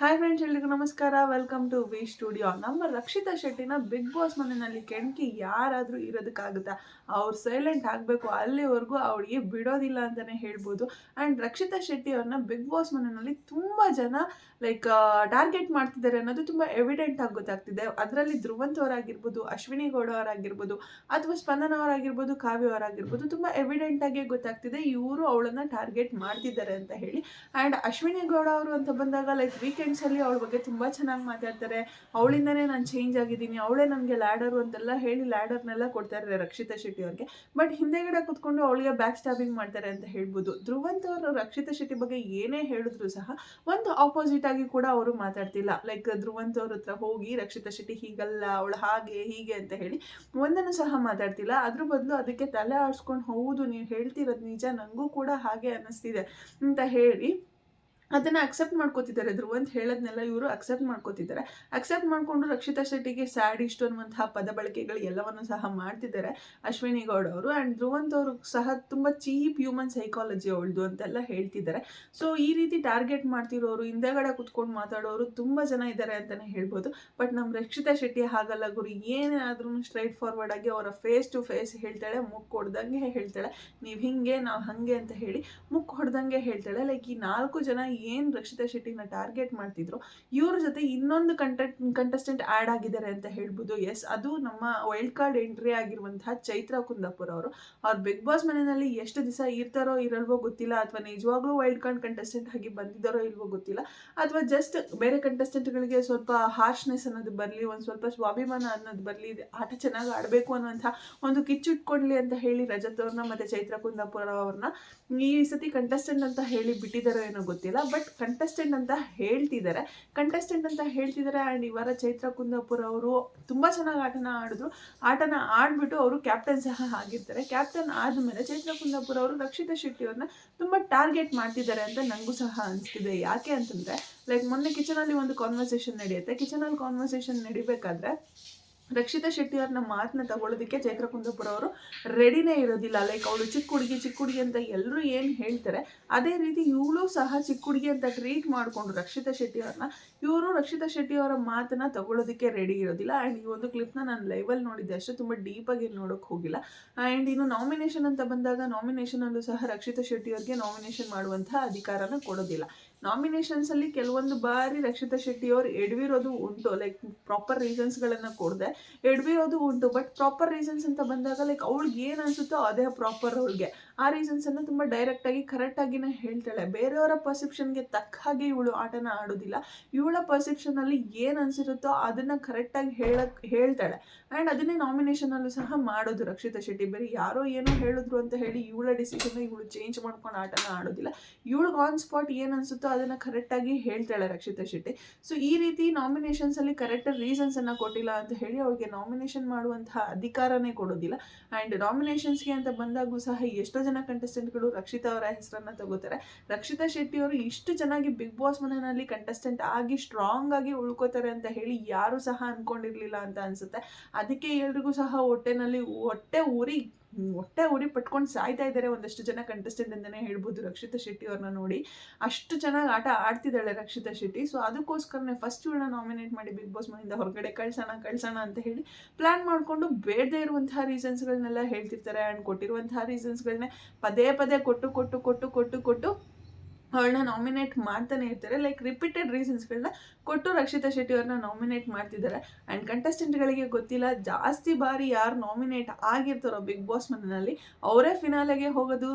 Hi friends ಎಲ್ರಿಗೂ ನಮಸ್ಕಾರ. Welcome to V studio ನಮ್ಮ ರಕ್ಷಿತಾ ಶೆಟ್ಟಿನ ಬಿಗ್ ಬಾಸ್ ಮನೆಯಲ್ಲಿ ಕೆಣಕಿ ಯಾರಾದರೂ ಇರೋದಕ್ಕಾಗುತ್ತಾ? ಅವ್ರು ಸೈಲೆಂಟ್ ಆಗಬೇಕು, ಅಲ್ಲಿವರೆಗೂ ಅವಳಿಗೆ ಬಿಡೋದಿಲ್ಲ ಅಂತಲೇ ಹೇಳ್ಬೋದು. ಆ್ಯಂಡ್ ರಕ್ಷಿತಾ ಶೆಟ್ಟಿ ಅವ್ರನ್ನ ಬಿಗ್ ಬಾಸ್ ಮನೆಯಲ್ಲಿ ತುಂಬ ಜನ ಲೈಕ್ ಟಾರ್ಗೆಟ್ ಮಾಡ್ತಿದ್ದಾರೆ ಅನ್ನೋದು ತುಂಬ ಎವಿಡೆಂಟ್ ಆಗಿ ಗೊತ್ತಾಗ್ತಿದೆ. ಅದರಲ್ಲಿ ಧ್ರುವಂತ್ ಅವರಾಗಿರ್ಬೋದು, ಅಶ್ವಿನಿ ಗೌಡ ಅವರಾಗಿರ್ಬೋದು, ಅಥವಾ ಸ್ಪಂದನ ಅವರಾಗಿರ್ಬೋದು, ಕಾವ್ಯ ಅವರಾಗಿರ್ಬೋದು, ತುಂಬ ಆಗಿ ಗೊತ್ತಾಗ್ತಿದೆ. ಇವರು ಅವಳನ್ನ ಟಾರ್ಗೆಟ್ ಮಾಡ್ತಿದ್ದಾರೆ ಅಂತ ಹೇಳಿ. ಆ್ಯಂಡ್ ಅಶ್ವಿನಿ ಗೌಡ ಅವರು ಅಂತ ಬಂದಾಗ ಲೈಕ್ ವೀಕೆಂಡ್ಸಲ್ಲಿ ಅವಳ ಬಗ್ಗೆ ತುಂಬ ಚೆನ್ನಾಗಿ ಮಾತಾಡ್ತಾರೆ. ಅವಳಿಂದನೇ ನಾನು ಚೇಂಜ್ ಆಗಿದ್ದೀನಿ. ಅವಳೇ ನನಗೆ ಲ್ಯಾಡರು ಅಂತೆಲ್ಲ ಹೇಳಿ ಲ್ಯಾಡರ್ನೆಲ್ಲ ಕೊಡ್ತಾರೆ ರಕ್ಷಿತಾ ಶೆಟ್ಟಿ ಅವ್ರಿಗೆ. ಬಟ್ ಹಿಂದೆಗಡೆ ಕೂತ್ಕೊಂಡು ಅವಳಿಗೆ ಬ್ಯಾಕ್ ಸ್ಟಾಬಿಂಗ್ ಮಾಡ್ತಾರೆ ಅಂತ ಹೇಳ್ಬೋದು. ಧ್ರುವಂತ್ ಅವರು ರಕ್ಷಿತಾ ಶೆಟ್ಟಿ ಬಗ್ಗೆ ಏನೇ ಹೇಳಿದ್ರು ಸಹ ಒಂದು ಆಪೋಸಿಟ್ ಆಗಿ ಕೂಡ ಅವರು ಮಾತಾಡ್ತಿಲ್ಲ. ಲೈಕ್ ಧ್ರುವಂತ್ ಅವ್ರ ಹತ್ರ ಹೋಗಿ ರಕ್ಷಿತಾ ಶೆಟ್ಟಿ ಹೀಗಲ್ಲ, ಅವಳು ಹಾಗೆ, ಹೀಗೆ ಅಂತ ಹೇಳಿ ಒಂದನ್ನು ಸಹ ಮಾತಾಡ್ತಿಲ್ಲ. ಅದ್ರ ಬದಲು ಅದಕ್ಕೆ ತಲೆ ಆಡಿಸ್ಕೊಂಡು, ಹೌದು ನೀವು ಹೇಳ್ತಿರೋದು ನಿಜ ನನಗೂ ಕೂಡ ಹಾಗೆ ಅನ್ನಿಸ್ತಿದೆ ಅಂತ ಹೇಳಿ ಅದನ್ನು ಅಕ್ಸೆಪ್ಟ್ ಮಾಡ್ಕೋತಿದ್ದಾರೆ. ಧ್ರುವಂತ್ ಹೇಳೋದನ್ನೆಲ್ಲ ಇವರು ಅಕ್ಸೆಪ್ಟ್ ಮಾಡ್ಕೋತಿದ್ದಾರೆ. ಅಕ್ಸೆಪ್ಟ್ ಮಾಡಿಕೊಂಡು ರಕ್ಷಿತಾ ಶೆಟ್ಟಿಗೆ ಸ್ಯಾಡ್ ಇಷ್ಟು ಅನ್ನುವಂತಹ ಪದ ಬಳಕೆಗಳು ಎಲ್ಲವನ್ನು ಸಹ ಮಾಡ್ತಿದ್ದಾರೆ. ಅಶ್ವಿನಿ ಗೌಡ್ ಅವರು ಆ್ಯಂಡ್ ಧ್ರುವಂತ್ ಅವರು ಸಹ ತುಂಬ ಚೀಪ್ ಹ್ಯೂಮನ್ ಸೈಕಾಲಜಿ ಅವಳದು ಅಂತೆಲ್ಲ ಹೇಳ್ತಿದ್ದಾರೆ. ಸೊ ಈ ರೀತಿ ಟಾರ್ಗೆಟ್ ಮಾಡ್ತಿರೋರು, ಹಿಂದೆಗಡೆ ಕುತ್ಕೊಂಡು ಮಾತಾಡೋರು ತುಂಬ ಜನ ಇದ್ದಾರೆ ಅಂತಲೇ ಹೇಳ್ಬೋದು. ಬಟ್ ನಮ್ಮ ರಕ್ಷಿತಾ ಶೆಟ್ಟಿ ಹಾಗಲ್ಲ ಗುರು. ಏನಾದ್ರೂ ಸ್ಟ್ರೈಟ್ ಫಾರ್ವರ್ಡ್ ಆಗಿ ಅವರ ಫೇಸ್ ಟು ಫೇಸ್ ಹೇಳ್ತಾಳೆ ಮುಕ್ ಹೊಡ್ದಂಗೆ ಹೇಳ್ತಾಳೆ. ನೀವು ಹಿಂಗೆ, ನಾವು ಹಾಗೆ ಅಂತ ಹೇಳಿ ಮುಕ್ ಹೊಡ್ದಂಗೆ ಹೇಳ್ತಾಳೆ. ಲೈಕ್ ಈ ನಾಲ್ಕು ಜನ ಏನು ರಕ್ಷಿತಾ ಶೆಟ್ಟಿನ ಟಾರ್ಗೆಟ್ ಮಾಡ್ತಿದ್ರು, ಇವ್ರ ಜೊತೆ ಇನ್ನೊಂದು ಕಂಟೆಂಟ್ ಕಂಟೆಸ್ಟೆಂಟ್ ಆ್ಯಡ್ ಆಗಿದ್ದಾರೆ ಅಂತ ಹೇಳ್ಬೋದು. ಎಸ್ ಅದು ನಮ್ಮ ವೈಲ್ಡ್ ಕಾರ್ಡ್ ಎಂಟ್ರಿ ಆಗಿರುವಂತಹ ಚೈತ್ರ ಕುಂದಾಪುರ ಅವರು. ಅವ್ರು ಬಿಗ್ ಬಾಸ್ ಮನೆಯಲ್ಲಿ ಎಷ್ಟು ದಿವಸ ಇರ್ತಾರೋ ಇರಲ್ವೋ ಗೊತ್ತಿಲ್ಲ, ಅಥವಾ ನಿಜವಾಗ್ಲೂ ವೈಲ್ಡ್ ಕಾರ್ಡ್ ಕಂಟೆಸ್ಟೆಂಟ್ ಆಗಿ ಬಂದಿದ್ದಾರೋ ಇಲ್ವೋ ಗೊತ್ತಿಲ್ಲ, ಅಥವಾ ಜಸ್ಟ್ ಬೇರೆ ಕಂಟೆಸ್ಟೆಂಟ್ಗಳಿಗೆ ಸ್ವಲ್ಪ ಹಾರ್ಶ್ನೆಸ್ ಅನ್ನೋದು ಬರಲಿ, ಒಂದು ಸ್ವಲ್ಪ ಸ್ವಾಭಿಮಾನ ಅನ್ನೋದು ಬರಲಿ, ಆಟ ಚೆನ್ನಾಗಿ ಆಡಬೇಕು ಅನ್ನುವಂಥ ಒಂದು ಕಿಚ್ಚಿಟ್ಕೊಡ್ಲಿ ಅಂತ ಹೇಳಿ ರಜತ್ ಅವ್ರನ್ನ ಮತ್ತು ಚೈತ್ರ ಕುಂದಾಪುರ ಅವ್ರನ್ನ ಈ ಸತಿ ಕಂಟೆಸ್ಟೆಂಟ್ ಅಂತ ಹೇಳಿ ಬಿಟ್ಟಿದ್ದಾರೋ ಏನೋ ಗೊತ್ತಿಲ್ಲ. ಬಟ್ ಕಂಟೆಸ್ಟೆಂಟ್ ಅಂತ ಹೇಳ್ತಿದ್ದಾರೆ ಕಂಟೆಸ್ಟೆಂಟ್ ಅಂತ ಹೇಳ್ತಿದ್ದಾರೆ ಆ್ಯಂಡ್ ಇವರ ಚೈತ್ರ ಕುಂದಾಪುರ ಅವರು ತುಂಬ ಚೆನ್ನಾಗಿ ಆಟನ ಆಡಿದ್ರು ಆಟನ ಆಡಿಬಿಟ್ಟು ಅವರು ಕ್ಯಾಪ್ಟನ್ ಸಹ ಆಗಿರ್ತಾರೆ. ಕ್ಯಾಪ್ಟನ್ ಆದಮೇಲೆ ಚೈತ್ರ ಕುಂದಾಪುರ ಅವರು ರಕ್ಷಿತಾ ಶೆಟ್ಟಿ ಅವ್ರನ್ನ ತುಂಬ ಟಾರ್ಗೆಟ್ ಮಾಡ್ತಿದ್ದಾರೆ ಅಂತ ನನಗೂ ಸಹ ಅನಿಸ್ತಿದೆ. ಯಾಕೆ ಅಂತಂದರೆ ಲೈಕ್ ಮೊನ್ನೆ ಕಿಚನಲ್ಲಿ ಒಂದು ಕಾನ್ವರ್ಸೇಷನ್ ನಡೆಯುತ್ತೆ. ಕಿಚನಲ್ಲಿ ಕಾನ್ವರ್ಸೇಷನ್ ನಡಿಬೇಕಾದ್ರೆ ರಕ್ಷಿತಾ ಶೆಟ್ಟಿ ಅವ್ರನ್ನ ಮಾತನ್ನ ತಗೊಳ್ಳೋದಕ್ಕೆ ಚೈತ್ರ ಕುಂದಾಪುರ ಅವರು ರೆಡಿನೇ ಇರೋದಿಲ್ಲ. ಲೈಕ್ ಅವಳು ಚಿಕ್ಕ ಹುಡುಗಿ ಚಿಕ್ಕ ಹುಡುಗಿ ಅಂತ ಎಲ್ಲರೂ ಏನು ಹೇಳ್ತಾರೆ, ಅದೇ ರೀತಿ ಇವಳು ಸಹ ಚಿಕ್ಕ ಹುಡುಗಿ ಅಂತ ಟ್ರೀಟ್ ಮಾಡಿಕೊಂಡು ರಕ್ಷಿತಾ ಶೆಟ್ಟಿ ಅವ್ರನ್ನ ಇವರು ರಕ್ಷಿತಾ ಶೆಟ್ಟಿ ಅವರ ಮಾತನ್ನ ತಗೊಳ್ಳೋದಕ್ಕೆ ರೆಡಿ ಇರೋದಿಲ್ಲ. ಆ್ಯಂಡ್ ಈ ಒಂದು ಕ್ಲಿಪ್ನ ನಾನು ಲೈವಲ್ಲಿ ನೋಡಿದ್ದೆ, ಅಷ್ಟೇ ತುಂಬ ಡೀಪಾಗಿ ನೋಡೋಕ್ಕೆ ಹೋಗಿಲ್ಲ. ಆ್ಯಂಡ್ ಇನ್ನು ನಾಮಿನೇಷನ್ ಅಂತ ಬಂದಾಗ ನಾಮಿನೇಷನಲ್ಲೂ ಸಹ ರಕ್ಷಿತಾ ಶೆಟ್ಟಿ ಅವ್ರಿಗೆ ನಾಮಿನೇಷನ್ ಮಾಡುವಂಥ ಅಧಿಕಾರನ ಕೊಡೋದಿಲ್ಲ. ನಾಮಿನೇಷನ್ಸಲ್ಲಿ ಕೆಲವೊಂದು ಬಾರಿ ರಕ್ಷಿತಾ ಶೆಟ್ಟಿ ಅವರು ಎಡವಿರೋದು ಉಂಟು ಲೈಕ್ ಪ್ರಾಪರ್ ರೀಸನ್ಸ್ಗಳನ್ನು ಕೊಡದೆ ಎಡವಿರೋದು ಉಂಟು ಬಟ್ ಪ್ರಾಪರ್ ರೀಸನ್ಸ್ ಅಂತ ಬಂದಾಗ ಲೈಕ್ ಅವ್ಳಿಗೆ ಏನು ಅನ್ಸುತ್ತೋ ಅದೇ ಪ್ರಾಪರ್ ಅವಳಿಗೆ. ಆ ರೀಸನ್ಸನ್ನು ತುಂಬ ಡೈರೆಕ್ಟಾಗಿ ಕರೆಕ್ಟಾಗಿನೇ ಹೇಳ್ತಾಳೆ. ಬೇರೆಯವರ ಪರ್ಸೆಪ್ಷನ್ಗೆ ತಕ್ಕ ಹಾಗೆ ಇವಳು ಆಟನ ಆಡೋದಿಲ್ಲ. ಇವಳ ಪರ್ಸೆಪ್ಷನಲ್ಲಿ ಏನು ಅನಿಸಿರುತ್ತೋ ಅದನ್ನು ಕರೆಕ್ಟಾಗಿ ಹೇಳಕ್ ಹೇಳ್ತಾಳೆ. ಆ್ಯಂಡ್ ಅದನ್ನೇ ನಾಮಿನೇಷನಲ್ಲೂ ಸಹ ಮಾಡೋದು ರಕ್ಷಿತಾ ಶೆಟ್ಟಿ. ಬೇರೆ ಯಾರೋ ಏನೋ ಹೇಳಿದ್ರು ಅಂತ ಹೇಳಿ ಇವಳ ಡಿಸಿಷನ್ ಇವಳು ಚೇಂಜ್ ಮಾಡ್ಕೊಂಡು ಆಟನ ಆಡೋದಿಲ್ಲ. ಇವಳಿಗೆ ಆನ್ ಸ್ಪಾಟ್ ಏನು ಅನಿಸುತ್ತೋ ಅದನ್ನು ಕರೆಕ್ಟಾಗಿ ಹೇಳ್ತಾಳೆ ರಕ್ಷಿತಾ ಶೆಟ್ಟಿ. ಸೊ ಈ ರೀತಿ ನಾಮಿನೇಷನ್ಸಲ್ಲಿ ಕರೆಕ್ಟ್ ರೀಸನ್ಸನ್ನು ಕೊಟ್ಟಿಲ್ಲ ಅಂತ ಹೇಳಿ ಅವಳಿಗೆ ನಾಮಿನೇಷನ್ ಮಾಡುವಂತಹ ಅಧಿಕಾರನೇ ಕೊಡೋದಿಲ್ಲ. ಆ್ಯಂಡ್ ನಾಮಿನೇಷನ್ಸ್ಗೆ ಅಂತ ಬಂದಾಗೂ ಸಹ ಎಷ್ಟೋ ಜನ ಕಂಟೆಸ್ಟೆಂಟ್ಗಳು ರಕ್ಷಿತಾ ಅವರ ಹೆಸರನ್ನ ತಗೋತಾರೆ. ರಕ್ಷಿತಾ ಶೆಟ್ಟಿ ಅವರು ಇಷ್ಟು ಚೆನ್ನಾಗಿ ಬಿಗ್ ಬಾಸ್ ಮನೆಯಲ್ಲಿ ಕಂಟೆಸ್ಟೆಂಟ್ ಆಗಿ ಸ್ಟ್ರಾಂಗ್ ಆಗಿ ಉಳ್ಕೋತಾರೆ ಅಂತ ಹೇಳಿ ಯಾರು ಸಹ ಅನ್ಕೊಂಡಿರ್ಲಿಲ್ಲ ಅಂತ ಅನ್ಸುತ್ತೆ. ಅದಕ್ಕೆ ಎಲ್ರಿಗೂ ಸಹ ಹೊಟ್ಟೆನಲ್ಲಿ ಹೊಟ್ಟೆ ಊರಿ ಹೊಟ್ಟೆ ಉರಿ ಪಟ್ಕೊಂಡು ಸಾಯ್ತಾ ಇದ್ದಾರೆ ಒಂದಷ್ಟು ಜನ ಕಂಟೆಸ್ಟೆಂಟ್ ಅಂತಲೇ ಹೇಳ್ಬೋದು ರಕ್ಷಿತಾ ಶೆಟ್ಟಿ ಅವ್ರನ್ನ ನೋಡಿ. ಅಷ್ಟು ಚೆನ್ನಾಗಿ ಆಟ ಆಡ್ತಿದ್ದಾಳೆ ರಕ್ಷಿತಾ ಶೆಟ್ಟಿ. ಸೊ ಅದಕ್ಕೋಸ್ಕರನೇ ಫಸ್ಟ್ ಇವಳನ್ನ ನಾಮಿನೇಟ್ ಮಾಡಿ ಬಿಗ್ ಬಾಸ್ ಮನೆಯಿಂದ ಹೊರಗಡೆ ಕಳ್ಸೋಣ ಕಳ್ಸೋಣ ಅಂತ ಹೇಳಿ ಪ್ಲ್ಯಾನ್ ಮಾಡಿಕೊಂಡು ಬೇಡದೇ ಇರುವಂತಹ ರೀಸನ್ಸ್ಗಳನ್ನೆಲ್ಲ ಹೇಳ್ತಿರ್ತಾರೆ. ಆ್ಯಂಡ್ ಕೊಟ್ಟಿರುವಂತಹ ರೀಸನ್ಸ್ಗಳನ್ನೇ ಪದೇ ಪದೇ ಕೊಟ್ಟು ಕೊಟ್ಟು ಕೊಟ್ಟು ಕೊಟ್ಟು ಕೊಟ್ಟು ಅವಳನ್ನ ನಾಮಿನೇಟ್ ಮಾಡ್ತಾನೆ ಇರ್ತಾರೆ. ಲೈಕ್ ರಿಪೀಟೆಡ್ ರೀಸನ್ಸ್ಗಳನ್ನ ಕೊಟ್ಟು ರಕ್ಷಿತಾ ಶೆಟ್ಟಿ ಅವ್ರನ್ನ ನಾಮಿನೇಟ್ ಮಾಡ್ತಿದ್ದಾರೆ. ಆ್ಯಂಡ್ ಕಂಟೆಸ್ಟೆಂಟ್ಗಳಿಗೆ ಗೊತ್ತಿಲ್ಲ, ಜಾಸ್ತಿ ಬಾರಿ ಯಾರು ನಾಮಿನೇಟ್ ಆಗಿರ್ತಾರೋ ಬಿಗ್ ಬಾಸ್ ಮನೆಯಲ್ಲಿ, ಅವರೇ ಫಿನಾಲೆಗೆ ಹೋಗೋದು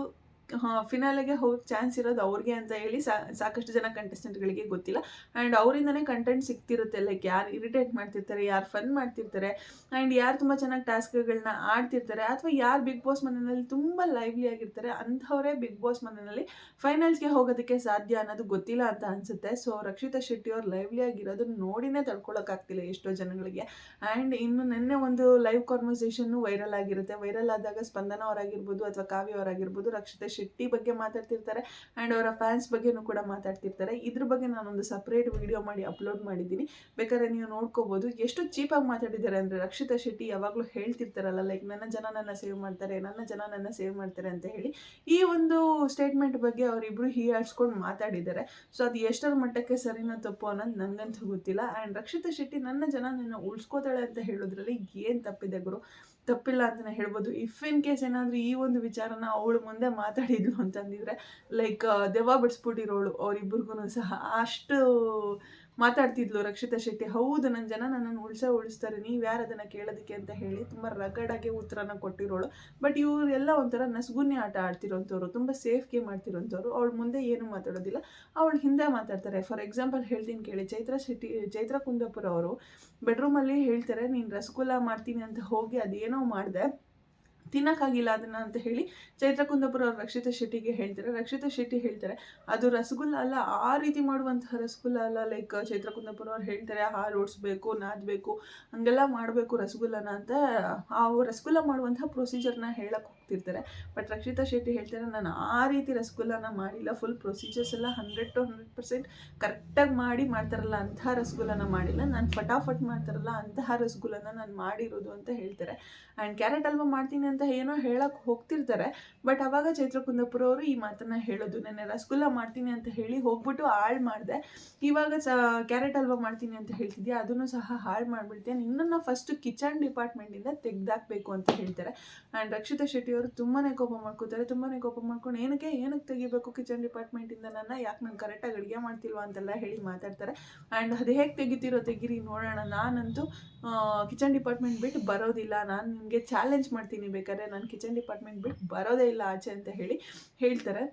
ಫಿನಾಲೆಗೆ ಹೋಗೋ ಚಾನ್ಸ್ ಇರೋದು ಅವ್ರಿಗೆ ಅಂತ ಹೇಳಿ ಸಾಕಷ್ಟು ಜನ ಕಂಟೆಸ್ಟೆಂಟ್ಗಳಿಗೆ ಗೊತ್ತಿಲ್ಲ. ಆ್ಯಂಡ್ ಅವರಿಂದನೇ ಕಂಟೆಂಟ್ ಸಿಗ್ತಿರುತ್ತೆ ಲೈಕ್ ಯಾರು ಇರಿಟೇಟ್ ಮಾಡ್ತಿರ್ತಾರೆ, ಯಾರು ಫನ್ ಮಾಡ್ತಿರ್ತಾರೆ ಆ್ಯಂಡ್ ಯಾರು ತುಂಬ ಚೆನ್ನಾಗಿ ಟಾಸ್ಕ್ಗಳನ್ನ ಆಡ್ತಿರ್ತಾರೆ, ಅಥವಾ ಯಾರು ಬಿಗ್ ಬಾಸ್ ಮನೆಯಲ್ಲಿ ತುಂಬ ಲೈವ್ಲಿ ಆಗಿರ್ತಾರೆ, ಅಂಥವರೇ ಬಿಗ್ ಬಾಸ್ ಮನೆಯಲ್ಲಿ ಫೈನಲ್ಸ್ಗೆ ಹೋಗೋದಕ್ಕೆ ಸಾಧ್ಯ ಅನ್ನೋದು ಗೊತ್ತಿಲ್ಲ ಅಂತ ಅನಿಸುತ್ತೆ. ಸೊ ರಕ್ಷಿತಾ ಶೆಟ್ಟಿ ಅವ್ರು ಲೈವ್ಲಿ ಆಗಿರೋದನ್ನ ನೋಡಿನೇ ತಡ್ಕೊಳ್ಳೋಕ್ಕಾಗ್ತಿಲ್ಲ ಎಷ್ಟೋ ಜನಗಳಿಗೆ. ಆ್ಯಂಡ್ ಇನ್ನು ನಿನ್ನೆ ಒಂದು ಲೈವ್ ಕಾನ್ವರ್ಸೇಷನ್ನು ವೈರಲ್ ಆಗಿರುತ್ತೆ. ವೈರಲ್ ಆದಾಗ ಸ್ಪಂದನ ಅವರಾಗಿರ್ಬೋದು ಅಥವಾ ಕಾವ್ಯ ಅವರಾಗಿರ್ಬೋದು, ರಕ್ಷಿತಾ ಶೆಟ್ಟಿ ಬಗ್ಗೆ ಮಾತಾಡ್ತಿರ್ತಾರೆ ಆ್ಯಂಡ್ ಅವರ ಫ್ಯಾನ್ಸ್ ಬಗ್ಗೆನೂ ಕೂಡ ಮಾತಾಡ್ತಿರ್ತಾರೆ. ಇದ್ರ ಬಗ್ಗೆ ನಾನೊಂದು ಸಪ್ರೇಟ್ ವಿಡಿಯೋ ಮಾಡಿ ಅಪ್ಲೋಡ್ ಮಾಡಿದ್ದೀನಿ. ಬೇಕಾದ್ರೆ ನೀವು ನೋಡ್ಕೋಬೋದು. ಎಷ್ಟು ಚೀಪಾಗಿ ಮಾತಾಡಿದ್ದಾರೆ ಅಂದರೆ ರಕ್ಷಿತಾ ಶೆಟ್ಟಿ ಯಾವಾಗಲೂ ಹೇಳ್ತಿರ್ತಾರಲ್ಲ ಲೈಕ್ ನನ್ನ ಜನ ನನ್ನ ಸೇವ್ ಮಾಡ್ತಾರೆ, ನನ್ನ ಜನ ನನ್ನ ಸೇವ್ ಮಾಡ್ತಾರೆ ಅಂತ ಹೇಳಿ ಈ ಒಂದು ಸ್ಟೇಟ್ಮೆಂಟ್ ಬಗ್ಗೆ ಅವರಿಬ್ಬರು ಹೀಯಾಡ್ಸ್ಕೊಂಡು ಮಾತಾಡಿದ್ದಾರೆ. ಸೊ ಅದು ಎಷ್ಟರ ಮಟ್ಟಕ್ಕೆ ಸರಿನೋ ತಪ್ಪು ಅನ್ನೋದು ನನಗಂತೂ ಗೊತ್ತಿಲ್ಲ. ಆ್ಯಂಡ್ ರಕ್ಷಿತಾ ಶೆಟ್ಟಿ ನನ್ನ ಜನ ನನ್ನ ಉಳಿಸ್ಕೋತಾಳೆ ಅಂತ ಹೇಳೋದ್ರಲ್ಲಿ ಏನು ತಪ್ಪಿದೆ ಗುರು? ತಪ್ಪಿಲ್ಲ ಅಂತಲೇ ಹೇಳ್ಬೋದು. ಇಫ್ ಇನ್ ಕೇಸ್ ಏನಾದರೂ ಈ ಒಂದು ವಿಚಾರನ ಅವಳು ಮುಂದೆ ಮಾತಾಡಿದ್ಲು ಅಂತಂದಿದ್ರೆ ಲೈಕ್ ದೆವ್ವ ಬಿಡಿಸ್ಬಿಟ್ಟಿರೋಳು ಅವರಿಬ್ಬರಿಗೂ ಸಹ. ಅಷ್ಟು ಮಾತಾಡ್ತಿದ್ಲು ರಕ್ಷಿತಾ ಶೆಟ್ಟಿ, ಹೌದು ನನ್ನ ಜನ ನನ್ನನ್ನು ಉಳಿಸೇ ಉಳಿಸ್ತಾರೆ, ನೀವು ಯಾರು ಅದನ್ನು ಕೇಳೋದಕ್ಕೆ ಅಂತ ಹೇಳಿ ತುಂಬ ರಗಡಾಗಿ ಉತ್ತರನ ಕೊಟ್ಟಿರೋಳು. ಬಟ್ ಇವರೆಲ್ಲ ಒಂಥರ ನಸುಗುನ್ಯ ಆಟ ಆಡ್ತಿರೋಂಥವ್ರು, ತುಂಬ ಸೇಫ್ ಗೇಮ್ ಆಡ್ತಿರೋಂಥವ್ರು. ಅವಳು ಮುಂದೆ ಏನು ಮಾತಾಡೋದಿಲ್ಲ. ಅವಳು ಹಿಂದೆ ಮಾತಾಡ್ತಾರೆ. ಫಾರ್ ಎಕ್ಸಾಂಪಲ್ ಹೇಳ್ತೀನಿ ಕೇಳಿ, ಚೈತ್ರ ಶೆಟ್ಟಿ, ಚೈತ್ರ ಕುಂದಾಪುರ ಅವರು ಬೆಡ್ರೂಮಲ್ಲಿ ಹೇಳ್ತಾರೆ, ನೀನು ರಸಗುಲ್ಲ ಮಾಡ್ತೀನಿ ಅಂತ ಹೋಗಿ ಅದೇನೋ ಮಾಡಿದೆ. ತಿನ್ನೋಕ್ಕಾಗಿಲ್ಲ ಅದನ್ನು ಅಂತ ಹೇಳಿ ಚೈತ್ರ ಕುಂದಾಪುರ ಅವ್ರು ರಕ್ಷಿತ ಶೆಟ್ಟಿಗೆ ಹೇಳ್ತಾರೆ. ರಕ್ಷಿತ ಶೆಟ್ಟಿ ಹೇಳ್ತಾರೆ, ಅದು ರಸಗುಲ್ಲ ಅಲ್ಲ, ಆ ರೀತಿ ಮಾಡುವಂತಹ ರಸಗುಲ್ಲ ಅಲ್ಲ ಲೈಕ್ ಚೈತ್ರ ಕುಂದಾಪುರ ಅವ್ರು ಹೇಳ್ತಾರೆ ಹಾಲು ಓಡಿಸ್ಬೇಕು ನಾದಬೇಕು ಹಂಗೆಲ್ಲ ಮಾಡಬೇಕು ರಸಗುಲ್ಲನ ಅಂತ, ಆ ರಸಗುಲ್ಲ ಮಾಡುವಂತಹ ಪ್ರೊಸೀಜರ್ನ ಹೇಳಕ್ಕೆ ಹೋಗ್ತಿರ್ತಾರೆ. ಬಟ್ ರಕ್ಷಿತಾ ಶೆಟ್ಟಿ ಹೇಳ್ತಾರೆ, ನಾನು ಆ ರೀತಿ ರಸಗುಲ್ಲನ ಮಾಡಿಲ್ಲ. ಫುಲ್ ಪ್ರೊಸೀಜರ್ಸ್ ಎಲ್ಲ ಹಂಡ್ರೆಡ್ ಟು ಹಂಡ್ರೆಡ್ ಪರ್ಸೆಂಟ್ ಕರೆಕ್ಟಾಗಿ ಮಾಡಿ ಮಾಡ್ತಾರಲ್ಲ, ಅಂತಹ ರಸಗುಲ್ಲನ ಮಾಡಿಲ್ಲ. ನಾನು ಫಟಾಫಟ್ ಮಾಡ್ತಾರಲ್ಲ, ಅಂತಹ ರಸಗುಲ್ಲನ ನಾನು ಮಾಡಿರೋದು ಅಂತ ಹೇಳ್ತಾರೆ. ಆ್ಯಂಡ್ ಕ್ಯಾರೆಟ್ ಅಲ್ವಾ ಮಾಡ್ತೀನಿ ಅಂತ ಏನೋ ಹೇಳಕ್ಕೆ ಹೋಗ್ತಿರ್ತಾರೆ. ಬಟ್ ಅವಾಗ ಚೈತ್ರ ಕುಂದಾಪುರ ಅವರು ಈ ಮಾತನ್ನ ಹೇಳೋದು. ನೆನ್ನೆ ರಸಗುಲ್ಲ ಮಾಡ್ತೀನಿ ಅಂತ ಹೇಳಿ ಹೋಗ್ಬಿಟ್ಟು ಹಾಳು ಮಾಡಿದೆ. ಇವಾಗ ಸ ಕ್ಯಾರೆಟ್ ಅಲ್ವಾ ಮಾಡ್ತೀನಿ ಅಂತ ಹೇಳ್ತಿದ್ಯಾ? ಅದನ್ನು ಸಹ ಹಾಳು ಮಾಡಿಬಿಡ್ತೀಯ? ನಿನ್ನನ್ನು ಫಸ್ಟ್ ಕಿಚನ್ ಡಿಪಾರ್ಟ್ಮೆಂಟಿಂದ ತೆಗ್ದಾಕಬೇಕು ಅಂತ ಹೇಳ್ತಾರೆ. ಆ್ಯಂಡ್ ರಕ್ಷಿತಾ ಶೆಟ್ಟಿ ಅವರು ತುಂಬಾ ಕೋಪ ಮಾಡ್ಕೋತಾರೆ ತುಂಬಾ ಕೋಪ ಮಾಡ್ಕೊಂಡು ಏನಕ್ಕೆ ಏನಕ್ಕೆ ತೆಗಿಬೇಕು ಕಿಚನ್ ಡಿಪಾರ್ಟ್ಮೆಂಟಿಂದ ನನ್ನ? ಯಾಕೆ ನಾನು ಕರೆಕ್ಟಾಗಿ ಅಡುಗೆ ಮಾಡ್ತಿಲ್ವಾ ಅಂತೆಲ್ಲ ಹೇಳಿ ಮಾತಾಡ್ತಾರೆ. ಆ್ಯಂಡ್ ಅದು ಹೇಗೆ ತೆಗಿತಿರೋ ತೆಗಿರಿ ನೋಡೋಣ. ನಾನಂತೂ ಕಿಚನ್ ಡಿಪಾರ್ಟ್ಮೆಂಟ್ ಬಿಟ್ಟು ಬರೋದಿಲ್ಲ. ನಾನು ನಿಮಗೆ ಚಾಲೆಂಜ್ ಮಾಡ್ತೀನಿ ಬೇಕಾದ್ರೆ. ನಾನು ಕಿಚನ್ ಡಿಪಾರ್ಟ್ಮೆಂಟ್ ಬಿಟ್ಟು ಬರೋದೇ ಇಲ್ಲ ಆಚೆ ಅಂತ ಹೇಳಿ ಹೇಳ್ತಾರೆ.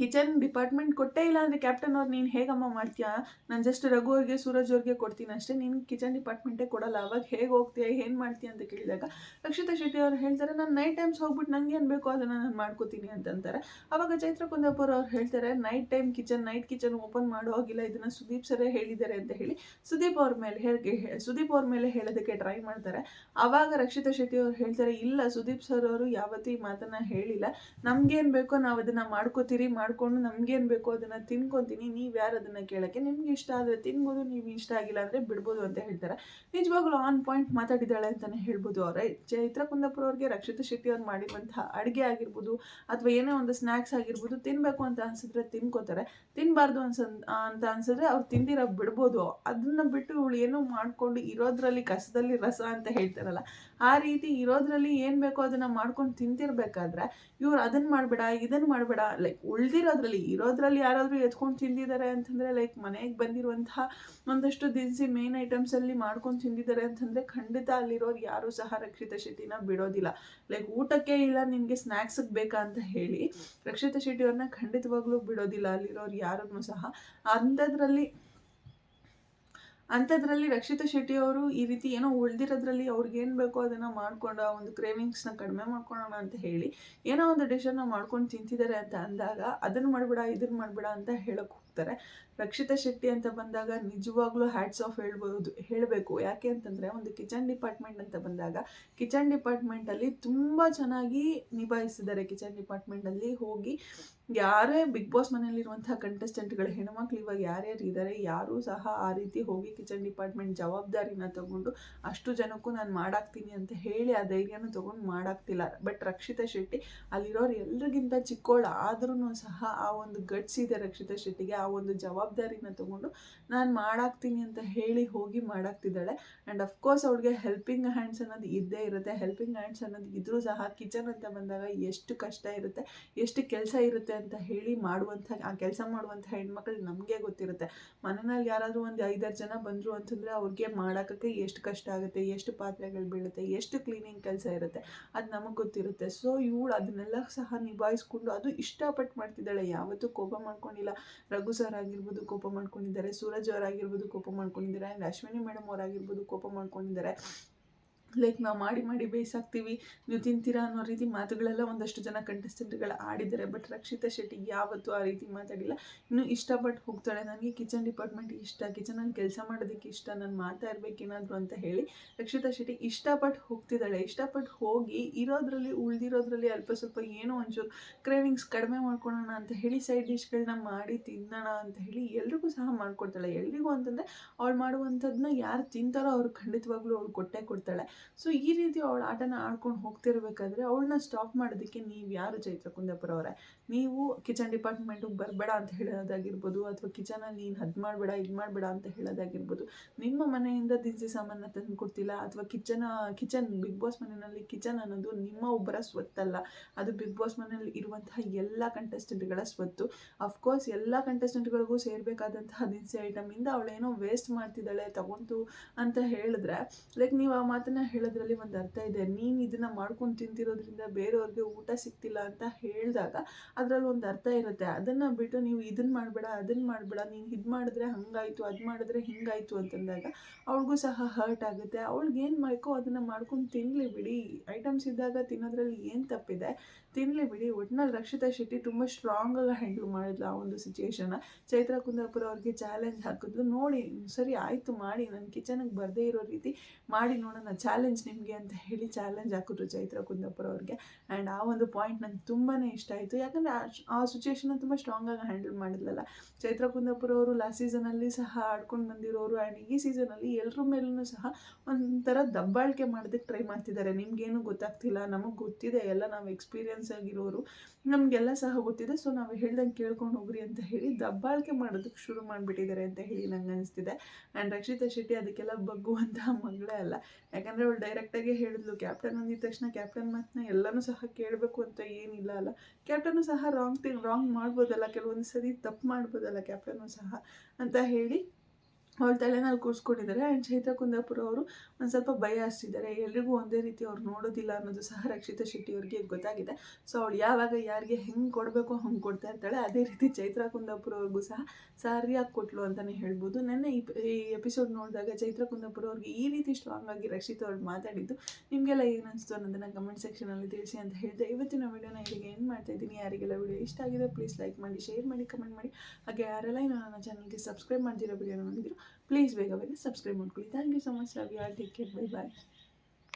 ಕಿಚನ್ ಡಿಪಾರ್ಟ್ಮೆಂಟ್ ಕೊಟ್ಟೇ ಇಲ್ಲ ಅಂದರೆ ಕ್ಯಾಪ್ಟನ್ ಅವ್ರು, ನೀನು ಹೇಗಮ್ಮ ಮಾಡ್ತೀಯಾ? ನಾನು ಜಸ್ಟ್ ರಘು ಅವ್ರಿಗೆ, ಸೂರಜ್ ಅವ್ರಿಗೆ ಕೊಡ್ತೀನಿ ಅಷ್ಟೇ. ನೀನು ಕಿಚನ್ ಡಿಪಾರ್ಟ್ಮೆಂಟೇ ಕೊಡಲ್ಲ. ಅವಾಗ ಹೇಗೆ ಹೋಗ್ತೀಯ? ಏನು ಮಾಡ್ತೀಯ? ಅಂತ ಕೇಳಿದಾಗ ರಕ್ಷಿತಾ ಶೆಟ್ಟಿ ಅವ್ರು ಹೇಳ್ತಾರೆ, ನಾನು ನೈಟ್ ಟೈಮ್ಸ್ ಹೋಗ್ಬಿಟ್ಟು ನಂಗೆ ಏನು ಬೇಕೋ ಅದನ್ನು ನಾನು ಮಾಡ್ಕೋತೀನಿ ಅಂತಂತಾರೆ ಅವಾಗ ಚೈತ್ರ ಕುಂದಾಪುರ ಅವ್ರು ಹೇಳ್ತಾರೆ night time kitchen night kitchen open ಮಾಡೋ ಹೋಗಿಲ್ಲ. ಇದನ್ನು ಸುದೀಪ್ ಸರೇ ಹೇಳಿದ್ದಾರೆ ಅಂತ ಹೇಳಿ. ಸುದೀಪ್ ಅವ್ರ ಮೇಲೆ ಹೇಗೆ ಸುದೀಪ್ ಅವ್ರ ಮೇಲೆ ಹೇಳೋದಕ್ಕೆ ಟ್ರೈ ಮಾಡ್ತಾರೆ. ಆವಾಗ ರಕ್ಷಿತಾ ಶೆಟ್ಟಿ ಅವ್ರು ಹೇಳ್ತಾರೆ, ಇಲ್ಲ ಸುದೀಪ್ ಸರ್ ಅವರು ಯಾವತ್ತೂ ಈ ಮಾತನ್ನು ಹೇಳಿಲ್ಲ. ನಮಗೇನು ಬೇಕೋ ನಾವು ಅದನ್ನು ಮಾಡ್ಕೋತೀರಿ ಮಾಡಿಕೊಂಡು ನಮ್ಗೇನು ಬೇಕೋ ಅದನ್ನು ತಿನ್ಕೊತೀನಿ, ನೀವು ಯಾರು ಅದನ್ನು ಕೇಳೋಕ್ಕೆ? ನಿಮ್ಗೆ ಇಷ್ಟ ಆದರೆ ತಿನ್ಬೋದು, ನೀವು ಇಷ್ಟ ಆಗಿಲ್ಲ ಅಂದರೆ ಬಿಡ್ಬೋದು ಅಂತ ಹೇಳ್ತಾರೆ. ನಿಜವಾಗ್ಲೂ ಆನ್ ಪಾಯಿಂಟ್ ಮಾತಾಡಿದ್ದಾಳೆ ಅಂತಲೇ ಹೇಳ್ಬೋದು ಅವರೇ. ಚೈತ್ರ ಕುಂದಾಪುರ ಅವ್ರಿಗೆ ರಕ್ಷಿತಾ ಶೆಟ್ಟಿ ಅವ್ರು ಮಾಡಿರುವಂತಹ ಅಡುಗೆ ಆಗಿರ್ಬೋದು ಅಥವಾ ಏನೇ ಒಂದು ಸ್ನ್ಯಾಕ್ಸ್ ಆಗಿರ್ಬೋದು ತಿನ್ನಬೇಕು ಅಂತ ಅನ್ಸಿದ್ರೆ ತಿನ್ಕೋತಾರೆ. ತಿನ್ನಬಾರ್ದು ಅನ್ಸ, ಅಂತ ಅನ್ಸಿದ್ರೆ ಅವ್ರು ತಿಂದಿರೋ ಬಿಡ್ಬೋದು. ಅದನ್ನು ಬಿಟ್ಟು ಇವಳು ಏನೋ ಮಾಡಿಕೊಂಡು ಇರೋದ್ರಲ್ಲಿ ಕಸದಲ್ಲಿ ರಸ ಅಂತ ಹೇಳ್ತಾರಲ್ಲ, ಆ ರೀತಿ ಇರೋದ್ರಲ್ಲಿ ಏನು ಬೇಕೋ ಅದನ್ನು ಮಾಡ್ಕೊಂಡು ತಿಂತಿರ್ಬೇಕಾದ್ರೆ ಇವ್ರು ಅದನ್ನು ಮಾಡಬೇಡ ಇದನ್ನು ಮಾಡಬೇಡ ಲೈಕ್ ಉಳ್ದಿರೋದ್ರಲ್ಲಿ ಇರೋದ್ರಲ್ಲಿ ಯಾರಾದರೂ ಎತ್ಕೊಂಡು ತಿಂದಿದ್ದಾರೆ ಅಂತಂದರೆ ಲೈಕ್ ಮನೆಗೆ ಬಂದಿರುವಂತಹ ಒಂದಷ್ಟು ದಿನಸಿ ಮೇನ್ ಐಟಮ್ಸಲ್ಲಿ ಮಾಡ್ಕೊಂಡು ತಿಂದಿದ್ದಾರೆ ಅಂತಂದರೆ ಖಂಡಿತ ಅಲ್ಲಿರೋರು ಯಾರೂ ಸಹ ರಕ್ಷಿತ ಶೆಟ್ಟಿನ ಬಿಡೋದಿಲ್ಲ. ಲೈಕ್ ಊಟಕ್ಕೆ ಇಲ್ಲ, ನಿಮಗೆ ಸ್ನ್ಯಾಕ್ಸಿಗೆ ಬೇಕಾ ಅಂತ ಹೇಳಿ ರಕ್ಷಿತ ಶೆಟ್ಟಿಯವ್ರನ್ನ ಖಂಡಿತವಾಗ್ಲೂ ಬಿಡೋದಿಲ್ಲ. ಅಲ್ಲಿರೋರು ಯಾರನ್ನು ಸಹ. ಅಂಥದ್ರಲ್ಲಿ ಅಂಥದ್ರಲ್ಲಿ ರಕ್ಷಿತಾ ಶೆಟ್ಟಿ ಅವರು ಈ ರೀತಿ ಏನೋ ಉಳಿದಿರೋದ್ರಲ್ಲಿ ಏನು ಬೇಕೋ ಅದನ್ನು ಮಾಡ್ಕೊಂಡು ಆ ಒಂದು ಕ್ರೇವಿಂಗ್ಸ್ನ ಕಡಿಮೆ ಮಾಡ್ಕೊಳ್ಳೋಣ ಅಂತ ಹೇಳಿ ಏನೋ ಒಂದು ಡಿಶನ್ನು ಮಾಡ್ಕೊಂಡು ತಿಂತಿದ್ದಾರೆ ಅಂತ ಅಂದಾಗ ಅದನ್ನು ಮಾಡಬೇಡ ಇದನ್ನು ಮಾಡಬೇಡ ಅಂತ ಹೇಳೋಕೆ ಹೋಗ್ತಾರೆ. ರಕ್ಷಿತಾ ಶೆಟ್ಟಿ ಅಂತ ಬಂದಾಗ ನಿಜವಾಗ್ಲೂ ಹ್ಯಾಟ್ಸ್ ಆಫ್ ಹೇಳ್ಬೋದು, ಹೇಳಬೇಕು. ಯಾಕೆ ಅಂತಂದರೆ ಒಂದು ಕಿಚನ್ ಡಿಪಾರ್ಟ್ಮೆಂಟ್ ಅಂತ ಬಂದಾಗ ಕಿಚನ್ ಡಿಪಾರ್ಟ್ಮೆಂಟಲ್ಲಿ ತುಂಬ ಚೆನ್ನಾಗಿ ನಿಭಾಯಿಸಿದ್ದಾರೆ. ಕಿಚನ್ ಡಿಪಾರ್ಟ್ಮೆಂಟಲ್ಲಿ ಹೋಗಿ ಯಾರೇ ಬಿಗ್ ಬಾಸ್ ಮನೆಯಲ್ಲಿರುವಂತಹ ಕಂಟೆಸ್ಟೆಂಟ್ಗಳು ಹೆಣ್ಮಕ್ಳು ಇವಾಗ ಯಾರ್ಯಾರು ಇದ್ದಾರೆ ಯಾರೂ ಸಹ ಆ ರೀತಿ ಹೋಗಿ ಕಿಚನ್ ಡಿಪಾರ್ಟ್ಮೆಂಟ್ ಜವಾಬ್ದಾರಿನ ತಗೊಂಡು ಅಷ್ಟು ಜನಕ್ಕೂ ನಾನು ಮಾಡಾಕ್ತೀನಿ ಅಂತ ಹೇಳಿ ಆ ಧೈರ್ಯನ ತೊಗೊಂಡು ಮಾಡಾಕ್ತಿಲ್ಲ. ಬಟ್ ರಕ್ಷಿತಾ ಶೆಟ್ಟಿ ಅಲ್ಲಿರೋರು ಎಲ್ರಿಗಿಂತ ಚಿಕ್ಕೋಳ ಆದ್ರೂ ಸಹ ಆ ಒಂದು ಗಟ್ಸಿದೆ ರಕ್ಷಿತ ಶೆಟ್ಟಿಗೆ, ಆ ಒಂದು ಜವಾಬ್ದಾರಿನ ತಗೊಂಡು ನಾನು ಮಾಡಾಕ್ತೀನಿ ಅಂತ ಹೇಳಿ ಹೋಗಿ ಮಾಡಾಕ್ತಿದ್ದಾಳೆ. ಆ್ಯಂಡ್ ಅಫ್ಕೋರ್ಸ್ ಅವ್ಳಿಗೆ ಹೆಲ್ಪಿಂಗ್ ಹ್ಯಾಂಡ್ಸ್ ಅನ್ನೋದು ಇದ್ದೇ ಇರುತ್ತೆ. ಹೆಲ್ಪಿಂಗ್ ಹ್ಯಾಂಡ್ಸ್ ಅನ್ನೋದು ಇದ್ರೂ ಸಹ ಕಿಚನ್ ಅಂತ ಬಂದಾಗ ಎಷ್ಟು ಕಷ್ಟ ಇರುತ್ತೆ, ಎಷ್ಟು ಕೆಲಸ ಇರುತ್ತೆ ಅಂತ ಹೇಳಿ ಮಾಡುವಂಥ, ಆ ಕೆಲಸ ಮಾಡುವಂಥ ಹೆಣ್ಮಕ್ಳು ನಮಗೆ ಗೊತ್ತಿರುತ್ತೆ. ಮನೆಯಲ್ಲಿ ಯಾರಾದರೂ ಒಂದು ಐದಾರು ಜನ ಬಂದರು ಅಂತಂದರೆ ಅವ್ರಿಗೆ ಮಾಡೋಕ್ಕೆ ಎಷ್ಟು ಕಷ್ಟ ಆಗುತ್ತೆ, ಎಷ್ಟು ಪಾತ್ರೆಗಳು ಬೀಳುತ್ತೆ, ಎಷ್ಟು ಕ್ಲೀನಿಂಗ್ ಕೆಲಸ ಇರುತ್ತೆ ಅದು ನಮಗೆ ಗೊತ್ತಿರುತ್ತೆ. ಸೊ ಇವಳು ಅದನ್ನೆಲ್ಲ ಸಹ ನಿಭಾಯಿಸ್ಕೊಂಡು ಅದು ಇಷ್ಟಪಟ್ಟು ಮಾಡ್ತಿದ್ದಾಳೆ. ಯಾವತ್ತೂ ಕೋಪ ಮಾಡ್ಕೊಂಡಿಲ್ಲ. ರಘು ಸರ್ ಆಗಿರ್ಬೋದು ಕೋಪ ಮಾಡ್ಕೊಂಡಿದ್ದಾರೆ. ಸೂರಜ್ ಅವರಾಗಿರ್ಬೋದು ಕೋಪ ಮಾಡ್ಕೊಂಡಿದ್ದಾರೆ. ಆ್ಯಂಡ್ ಅಶ್ವಿನಿ ಮೇಡಮ್ ಅವರಾಗಿರ್ಬೋದು ಕೋಪ ಮಾಡ್ಕೊಂಡಿದ್ದಾರೆ. ಲೈಕ್ ನಾವು ಮಾಡಿ ಮಾಡಿ ಬೇಯಿಸಾಕ್ತೀವಿ ನೀವು ತಿಂತೀರಾ ಅನ್ನೋ ರೀತಿ ಮಾತುಗಳೆಲ್ಲ ಒಂದಷ್ಟು ಜನ ಕಂಟೆಸ್ಟೆಂಟ್ಗಳು ಆಡಿದ್ದಾರೆ. ಬಟ್ ರಕ್ಷಿತಾ ಶೆಟ್ಟಿ ಯಾವತ್ತೂ ಆ ರೀತಿ ಮಾತಾಡಿಲ್ಲ. ಇನ್ನು ಇಷ್ಟಪಟ್ಟು ಹೋಗ್ತಾಳೆ. ನನಗೆ ಕಿಚನ್ ಡಿಪಾರ್ಟ್ಮೆಂಟ್ ಇಷ್ಟ ಕಿಚನಲ್ಲಿ ಕೆಲಸ ಮಾಡೋದಕ್ಕೆ ಇಷ್ಟ, ನಾನು ಮಾಡ್ತಾ ಇರಬೇಕೇನಾದರೂ ಅಂತ ಹೇಳಿ ರಕ್ಷಿತಾ ಶೆಟ್ಟಿ ಇಷ್ಟಪಟ್ಟು ಹೋಗ್ತಿದ್ದಾಳೆ. ಇಷ್ಟಪಟ್ಟು ಹೋಗಿ ಇರೋದ್ರಲ್ಲಿ, ಉಳ್ದಿರೋದ್ರಲ್ಲಿ ಅಲ್ಪ ಸ್ವಲ್ಪ ಏನೋ ಒಂಚೂರು ಕ್ರೇವಿಂಗ್ಸ್ ಕಡಿಮೆ ಮಾಡ್ಕೊಳ್ಳೋಣ ಅಂತ ಹೇಳಿ ಸೈಡ್ ಡಿಶ್ಗಳನ್ನ ಮಾಡಿ ತಿನ್ನೋಣ ಅಂತ ಹೇಳಿ ಎಲ್ರಿಗೂ ಸಹ ಮಾಡ್ಕೊಡ್ತಾಳೆ. ಎಲ್ರಿಗೂ ಅಂತಂದರೆ ಅವ್ಳು ಮಾಡುವಂಥದ್ದನ್ನ ಯಾರು ತಿಂತಾರೋ ಅವ್ರು ಖಂಡಿತವಾಗ್ಲೂ ಅವ್ಳು ಕೊಟ್ಟೆ ಕೊಡ್ತಾಳೆ. ಸೊ ಈ ರೀತಿ ಅವಳು ಆಟನ ಆಡ್ಕೊಂಡು ಹೋಗ್ತಿರ್ಬೇಕಾದ್ರೆ ಅವಳನ್ನ ಸ್ಟಾಪ್ ಮಾಡೋದಕ್ಕೆ ನೀವು ಯಾರು ಚೈತ್ರ ಕುಂದಾಪುರ ಅವರೇ ನೀವು ಕಿಚನ್ ಡಿಪಾರ್ಟ್ಮೆಂಟಿಗೆ ಬರಬೇಡ ಅಂತ ಹೇಳೋದಾಗಿರ್ಬೋದು ಅಥವಾ ಕಿಚನಲ್ಲಿ ನೀನು ಅದು ಮಾಡಬೇಡ, ಇದು ಮಾಡಬೇಡ ಅಂತ ಹೇಳೋದಾಗಿರ್ಬೋದು. ನಿಮ್ಮ ಮನೆಯಿಂದ ದಿನಸಿ ಸಾಮಾನು ತಂದು ಕೊಡ್ತಿಲ್ಲ ಅಥವಾ ಕಿಚನ್ ಕಿಚನ್ ಬಿಗ್ ಬಾಸ್ ಮನೆಯಲ್ಲಿ ಕಿಚನ್ ಅನ್ನೋದು ನಿಮ್ಮ ಒಬ್ಬರ ಸ್ವತ್ತಲ್ಲ. ಅದು ಬಿಗ್ ಬಾಸ್ ಮನೆಯಲ್ಲಿ ಇರುವಂತಹ ಎಲ್ಲ ಕಂಟೆಸ್ಟೆಂಟ್ಗಳ ಸ್ವತ್ತು. ಅಫ್ಕೋರ್ಸ್ ಎಲ್ಲ ಕಂಟೆಸ್ಟೆಂಟ್ಗಳಿಗೂ ಸೇರಬೇಕಾದಂತಹ ದಿನಸಿ ಐಟಮಿಂದ ಅವಳೇನೋ ವೇಸ್ಟ್ ಮಾಡ್ತಿದ್ದಾಳೆ ತಗೊಂತು ಅಂತ ಹೇಳಿದ್ರೆ ಲೈಕ್ ನೀವು ಆ ಮಾತನ್ನ ಹೇಳೋದ್ರಲ್ಲಿ ಒಂದು ಅರ್ಥ ಇದೆ. ನೀನು ಇದನ್ನು ಮಾಡ್ಕೊಂಡು ತಿಂತಿರೋದ್ರಿಂದ ಬೇರೆಯವ್ರಿಗೆ ಊಟ ಸಿಗ್ತಿಲ್ಲ ಅಂತ ಹೇಳಿದಾಗ ಅದರಲ್ಲಿ ಒಂದು ಅರ್ಥ ಇರುತ್ತೆ. ಅದನ್ನು ಬಿಟ್ಟು ನೀವು ಇದನ್ನು ಮಾಡಬೇಡ ಅದನ್ನು ಮಾಡಬೇಡ, ನೀನು ಇದು ಮಾಡಿದ್ರೆ ಹಂಗಾಯಿತು, ಅದು ಮಾಡಿದ್ರೆ ಹಿಂಗಾಯಿತು ಅಂತಂದಾಗ ಅವ್ಳಿಗೂ ಸಹ ಹರ್ಟ್ ಆಗುತ್ತೆ. ಅವಳಿಗೆ ಏನು ಬೇಕೋ ಅದನ್ನು ಮಾಡ್ಕೊಂಡು ತಿನ್ನಲಿ ಬಿಡಿ. ಐಟಮ್ಸ್ ಇದ್ದಾಗ ತಿನ್ನೋದ್ರಲ್ಲಿ ಏನು ತಪ್ಪಿದೆ? ತಿನ್ನಲಿ ಬಿಡಿ. ಒಟ್ನಲ್ಲಿ ರಕ್ಷಿತಾ ಶೆಟ್ಟಿ ತುಂಬ ಸ್ಟ್ರಾಂಗಾಗಿ ಹ್ಯಾಂಡಲ್ ಮಾಡಿದ್ಲು ಆ ಒಂದು ಸಿಚುಯೇಷನ್ನ ಚೈತ್ರ ಕುಂದಾಪುರ ಅವ್ರಿಗೆ ಚಾಲೆಂಜ್ ಹಾಕಿದ್ಲು. ನೋಡಿ, ಸರಿ ಆಯಿತು, ಮಾಡಿ. ನನ್ನ ಕಿಚನಿಗೆ ಬರದೇ ಇರೋ ರೀತಿ ಮಾಡಿ ನೋಡೋಣ. ಚಾಲೆಂಜ್ ನಿಮಗೆ ಅಂತ ಹೇಳಿ ಚಾಲೆಂಜ್ ಹಾಕಿದ್ರು ಚೈತ್ರ ಕುಂದಾಪುರ ಅವ್ರಿಗೆ. ಆ್ಯಂಡ್ ಆ ಒಂದು ಪಾಯಿಂಟ್ ನಂಗೆ ತುಂಬಾ ಇಷ್ಟ ಆಯಿತು. ಯಾಕಂದರೆ ಆ ಸಿಚುಯೇಷನ್ನ ತುಂಬ ಸ್ಟ್ರಾಂಗಾಗಿ ಹ್ಯಾಂಡಲ್ ಮಾಡಿದ್ಲಲ್ಲ. ಚೈತ್ರ ಕುಂದಾಪುರ ಅವರು ಲಾಸ್ಟ್ ಸೀಸನಲ್ಲಿ ಸಹ ಆಡ್ಕೊಂಡು ಬಂದಿರೋರು ಆ್ಯಂಡ್ ಈ ಸೀಸನಲ್ಲಿ ಎಲ್ಲರ ಮೇಲೂ ಸಹ ಒಂಥರ ದಬ್ಬಾಳಿಕೆ ಮಾಡೋದಕ್ಕೆ ಟ್ರೈ ಮಾಡ್ತಿದ್ದಾರೆ. ನಿಮಗೇನು ಗೊತ್ತಾಗ್ತಿಲ್ಲ, ನಮಗೆ ಗೊತ್ತಿದೆ, ಎಲ್ಲ ನಾವು ಎಕ್ಸ್ಪೀರಿಯನ್ಸ್ ಆಗಿರೋರು. ನಮಗೆಲ್ಲ ಸಹ ಗೊತ್ತಿದೆ. ಸೊ ನಾವು ಹೇಳ್ದಂಗೆ ಕೇಳ್ಕೊಂಡು ಹೋಗ್ರಿ ಅಂತ ಹೇಳಿ ದಬ್ಬಾಳಿಕೆ ಮಾಡೋದಕ್ಕೆ ಶುರು ಮಾಡಿಬಿಟ್ಟಿದ್ದಾರೆ ಅಂತ ಹೇಳಿ ನಂಗೆ ಅನಿಸ್ತಿದೆ. ಆ್ಯಂಡ್ ರಕ್ಷಿತಾ ಶೆಟ್ಟಿ ಅದಕ್ಕೆಲ್ಲ ಬಗ್ಗುವಂತಹ ಮಗಳೇ ಅಲ್ಲ. ಯಾಕಂದರೆ ಅವಳು ಡೈರೆಕ್ಟಾಗಿ ಹೇಳಿದ್ಲು ಕ್ಯಾಪ್ಟನ್ ಅಂದಿದ ತಕ್ಷಣ ಕ್ಯಾಪ್ಟನ್ ಮಾತನ್ನ ಎಲ್ಲನೂ ಸಹ ಕೇಳಬೇಕು ಅಂತ ಏನಿಲ್ಲ ಅಲ್ಲ. ಕ್ಯಾಪ್ಟನ್ನು ಸಹ ರಾಂಗ್ ಥಿಂಗ್ ರಾಂಗ್ ಮಾಡ್ಬೋದಲ್ಲ, ಕೆಲವೊಂದು ಸರಿ ತಪ್ಪು ಮಾಡ್ಬೋದಲ್ಲ ಕ್ಯಾಪ್ಟನ್ನು ಸಹ, ಅಂತ ಹೇಳಿ ಅವಳ ತಲೆನಲ್ಲಿ ಕೂರಿಸ್ಕೊಂಡಿದ್ದಾರೆ ಆ್ಯಂಡ್ ಚೈತ್ರ ಕುಂದಾಪುರ ಅವರು ಒಂದು ಸ್ವಲ್ಪ ಭಯ ಹಚ್ಚಿದ್ದಾರೆ ಎಲ್ರಿಗೂ ಒಂದೇ ರೀತಿ ಅವ್ರು ನೋಡೋದಿಲ್ಲ ಅನ್ನೋದು ಸಹ ರಕ್ಷಿತಾ ಶೆಟ್ಟಿ ಅವ್ರಿಗೆ ಗೊತ್ತಾಗಿದೆ. ಸೊ ಅವಳು ಯಾವಾಗ ಯಾರಿಗೆ ಹೆಂಗೆ ಕೊಡಬೇಕು ಹಂಗೆ ಕೊಡ್ತಾ ಇರ್ತಾಳೆ. ಅದೇ ರೀತಿ ಚೈತ್ರ ಕುಂದಾಪುರ ಅವ್ರಿಗೂ ಸಹ ಸರಿಯಾಗಿ ಕೊಟ್ಲು ಅಂತಲೇ ಹೇಳ್ಬೋದು. ನೆನ್ನೆ ಈ ಎಪಿಸೋಡ್ ನೋಡಿದಾಗ ಚೈತ್ರ ಕುಂದಾಪುರ ಅವ್ರಿಗೆ ಈ ರೀತಿ ಸ್ಟ್ರಾಂಗ್ ಆಗಿ ರಕ್ಷಿತಾ ಅವ್ರು ಮಾತಾಡಿದ್ದು. ನಿಮಗೆಲ್ಲ ಏನು ಅನಿಸ್ತು ಅನ್ನೋದನ್ನು ಕಮೆಂಟ್ ಸೆಕ್ಷನಲ್ಲಿ ತಿಳಿಸಿ ಅಂತ ಹೇಳಿದೆ. ಇವತ್ತಿನ ವಿಡಿಯೋನ ಇಲ್ಲಿಗೆ ಏನು ಮಾಡ್ತಾ ಇದ್ದೀನಿ. ಯಾರಿಗೆಲ್ಲ ವಿಡಿಯೋ ಇಷ್ಟ ಆಗಿದೆ ಪ್ಲೀಸ್ ಲೈಕ್ ಮಾಡಿ ಶೇರ್ ಮಾಡಿ ಕಮೆಂಟ್ ಮಾಡಿ. ಹಾಗೆ ಯಾರೆಲ್ಲ ಇನ್ನು ನನ್ನ ಚಾನಲ್ಗೆ ಸಬ್ಸ್ಕ್ರೈಬ್ ಮಾಡ್ತಿರೋ ವಿಡಿಯೋ ನೋಡಿದ್ರು प्लीज़ बेगा बेगा सब्सक्राइब नोट करिए thank you so much love you are take care bye bye